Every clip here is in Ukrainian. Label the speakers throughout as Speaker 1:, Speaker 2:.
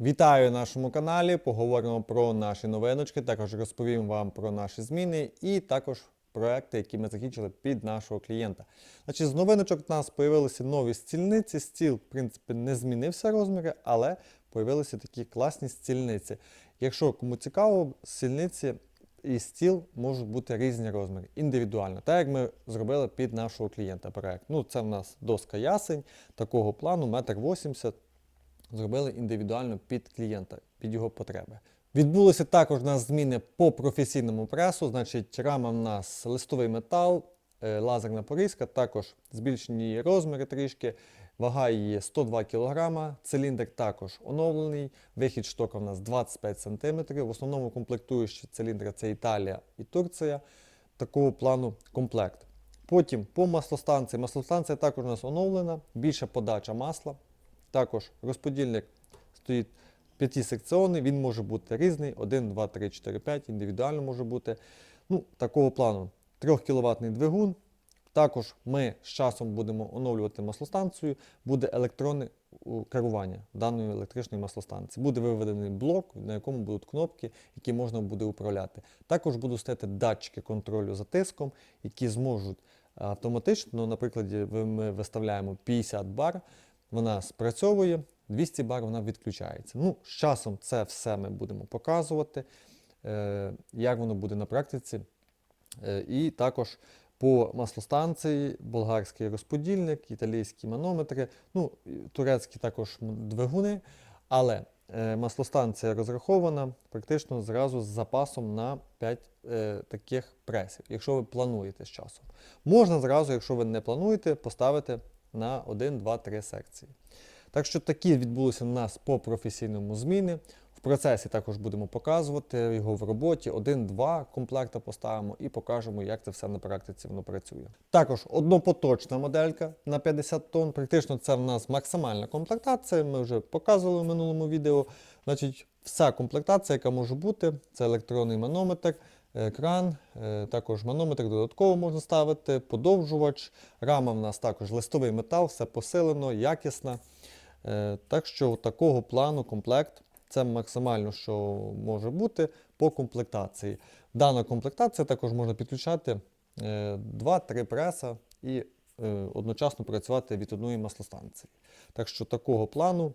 Speaker 1: Вітаю на нашому каналі. Поговоримо про наші новиночки. Також розповім вам про наші зміни і також проекти, які ми закінчили під нашого клієнта. Значить, з новиночок у нас з'явилися нові стільниці. Стіл, в принципі, не змінився розміри, але з'явилися такі класні стільниці. Якщо кому цікаво, стільниці і стіл можуть бути різні розміри, індивідуально, так як ми зробили під нашого клієнта проект. Ну, це в нас доска ясень такого плану, метр 80 зробили індивідуально під клієнта, під його потреби. Відбулися також у нас зміни по професійному пресу, значить, рама в нас листовий метал, е, лазерна порізка, також збільшені її розміри трішки. Вага її 102 кг, циліндр також оновлений, вихід штока в нас 25 см. В основному комплектуючі циліндри це Італія і Турція. Такого плану комплект. Потім по маслостанції. Маслостанція також у нас оновлена, більша подача масла. Також розподільник стоїть п'ятисекціонний, він може бути різний, 1, 2, 3, 4, 5, індивідуально може бути. Ну, такого плану 3 кВт двигун. Також ми з часом будемо оновлювати маслостанцію, буде електронне керування даної електричної маслостанції. Буде виведений блок, на якому будуть кнопки, які можна буде управляти. Також будуть стояти датчики контролю за тиском, які зможуть автоматично, ну, наприклад, ми виставляємо 50 бар, вона спрацьовує, 200 бар вона відключається. Ну, з часом це все ми будемо показувати, е, як воно буде на практиці. Е, І також по маслостанції, болгарський розподільник, італійські манометри, ну, турецькі також двигуни, але е, маслостанція розрахована практично зразу з запасом на 5 е, таких пресів, якщо ви плануєте з часом. Можна зразу, якщо ви не плануєте, поставити на 1, 2, 3 секції. Так що такі відбулися у нас по професійному зміни. В процесі також будемо показувати його в роботі. Один-два комплекти поставимо і покажемо, як це все на практиці воно працює. Також однопоточна моделька на 50 тонн. Практично це в нас максимальна комплектація. Ми вже показували в минулому відео. Значить, вся комплектація, яка може бути, це електронний манометр, екран, е, також манометр додатково можна ставити, подовжувач. Рама в нас також листовий метал, все посилено, якісно. Е, Так що такого плану комплект це максимально, що може бути по комплектації. Дана комплектація також можна підключати 2-3 преса і е, одночасно працювати від одної маслостанції. Так що такого плану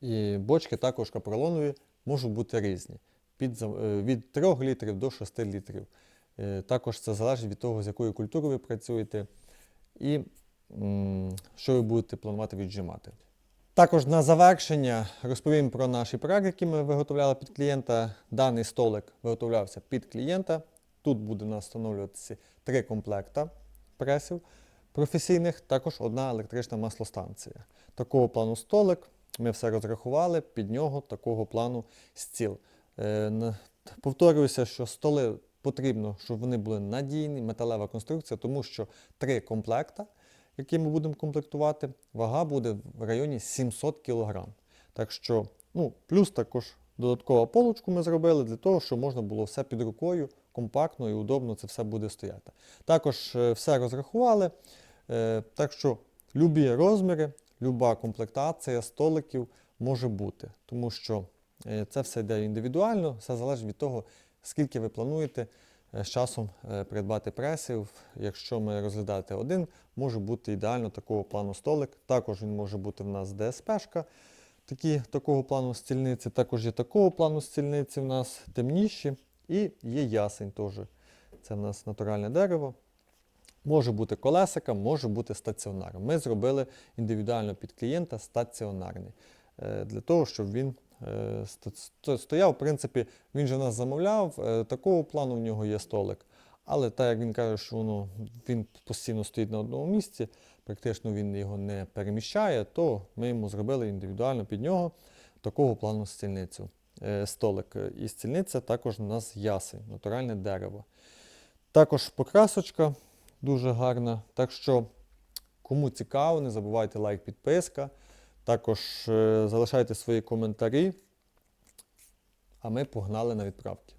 Speaker 1: і бочки також капролонові можуть бути різні. Е, від 3 літрів до 6 літрів. Е, Також це залежить від того, з якою культурою ви працюєте і що ви будете планувати віджимати. Також на завершення розповім про наші проект, які ми виготовляли під клієнта. Даний столик виготовлявся під клієнта. Тут буде встановлюватися три комплекта пресів професійних, також одна електрична маслостанція. Такого плану столик. Ми все розрахували, під нього такого плану стіл. Е, Повторююся, що столи потрібно, щоб вони були надійні, металева конструкція, тому що три комплекта, які ми будемо комплектувати, вага буде в районі 700 кг. Так що, ну, плюс також додаткова полочку ми зробили для того, щоб можна було все під рукою, компактно і удобно це все буде стояти. Також е, все розрахували. Е, Так що любі розміри, люба комплектація столиків може бути, тому що це все йде індивідуально, все залежить від того, скільки ви плануєте е, з часом е, придбати пресів. Якщо ми розглядати один, може бути ідеально такого плану столик. Також він може бути в нас ДСПшка, такі, такого плану стільниці. Також є такого плану стільниці в нас темніші і є ясень теж. Це в нас натуральне дерево. Може бути колесика, може бути стаціонар. Ми зробили індивідуально під клієнта стаціонарний. е, Для того, щоб він е, стояв, в принципі, він же нас замовляв, е, такого плану в нього є столик. Але так як він каже, що воно, він постійно стоїть на одному місці, практично він його не переміщає, то ми йому зробили індивідуально під нього такого плану стільницю. Е, Столик. І стільниця також у нас ясень, натуральне дерево. Також покрасочка дуже гарна. Так що, кому цікаво, не забувайте лайк, підписка. Також е, залишайте свої коментарі. А ми погнали на відправки.